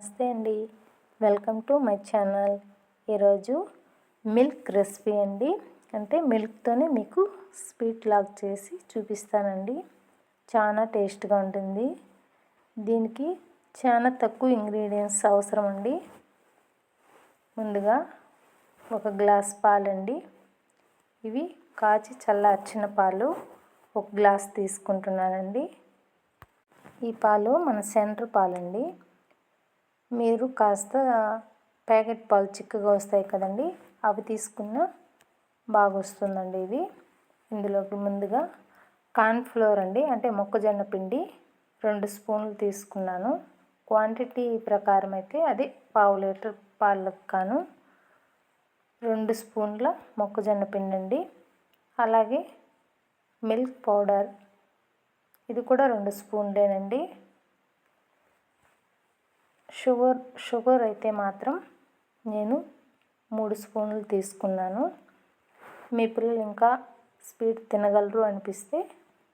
నమస్తే అండి. Welcome to my channel. ఈరోజు మిల్క్ రెసిపీ అండి. అంటే మిల్క్తోనే మీకు స్వీట్ లాగ్ చేసి చూపిస్తానండి. చాలా టేస్ట్గా ఉంటుంది. దీనికి చాలా తక్కువ ఇంగ్రీడియంట్స్ అవసరం అండి. ముందుగా ఒక గ్లాస్ పాలండి. ఇవి కాచి చల్లార్చిన పాలు ఒక గ్లాస్ తీసుకుంటున్నానండి. ఈ పాలు మన సెంటర్ పాలండి. మీరు కాస్త ప్యాకెట్ పాలు చిక్కగా వస్తాయి కదండి అవి తీసుకున్న బాగా వస్తుందండి ఇది. ఇందులోకి ముందుగా కార్న్ఫ్లోర్ అండి అంటే మొక్కజొన్న పిండి రెండు స్పూన్లు తీసుకున్నాను. క్వాంటిటీ ప్రకారం అయితే అది పావు లీటర్ పాలకు కాను రెండు స్పూన్ల మొక్కజొన్న పిండి అండి. అలాగే మిల్క్ పౌడర్ ఇది కూడా రెండు స్పూన్లేనండి. షుగర్ షుగర్ అయితే మాత్రం నేను మూడు స్పూన్లు తీసుకున్నాను. మీ పిల్లలు ఇంకా స్వీట్ తినగలరు అనిపిస్తే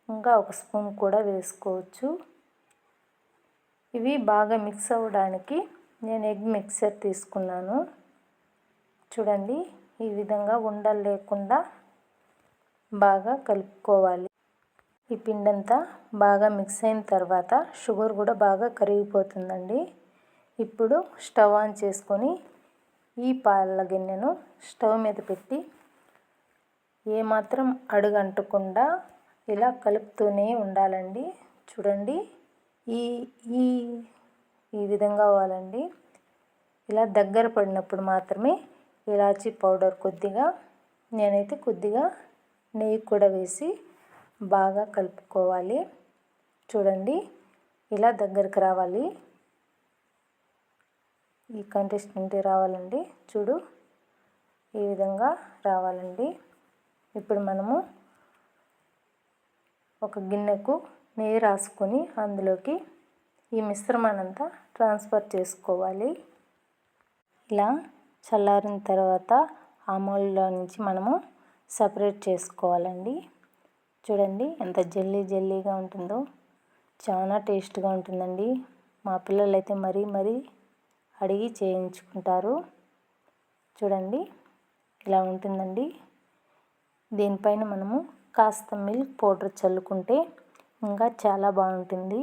ఇంకా ఒక స్పూన్ కూడా వేసుకోవచ్చు. ఇవి బాగా మిక్స్ అవ్వడానికి నేను ఎగ్ మిక్సర్ తీసుకున్నాను. చూడండి ఈ విధంగా ఉండలు లేకుండా బాగా కలుపుకోవాలి. ఈ పిండంతా బాగా మిక్స్ అయిన తర్వాత షుగర్ కూడా బాగా కరిగిపోతుందండి. ఇప్పుడు స్టవ్ ఆన్ చేసుకొని ఈ పాల గిన్నెను స్టవ్ మీద పెట్టి ఏమాత్రం అడుగంటకుండా ఇలా కలుపుతూనే ఉండాలండి. చూడండి. ఈ ఈ ఈ విధంగా అవ్వాలండి. ఇలా దగ్గర పడినప్పుడు మాత్రమే ఇలాచీ పౌడర్ కొద్దిగా నేనైతే కొద్దిగా నెయ్యి కూడా వేసి బాగా కలుపుకోవాలి. చూడండి. ఇలా దగ్గరికి రావాలి. ఈ కంటెస్టెంట్ రావాలండి. చూడు ఈ విధంగా రావాలండి. ఇప్పుడు మనము ఒక గిన్నెకు నెయ్యి రాసుకొని అందులోకి ఈ మిశ్రమానంతా ట్రాన్స్ఫర్ చేసుకోవాలి. ఇలా చల్లారిన తర్వాత ఆ మూలలో నుంచి మనము సపరేట్ చేసుకోవాలండి. చూడండి ఎంత జల్లీ జల్లీగా ఉంటుందో. చాలా టేస్ట్గా ఉంటుందండి. మా పిల్లలైతే మరీ మరీ అడిగి చేయించుకుంటారు. చూడండి ఇలా ఉంటుందండి. దీనిపైన మనము కాస్త మిల్క్ పౌడర్ చల్లుకుంటే ఇంకా చాలా బాగుంటుంది.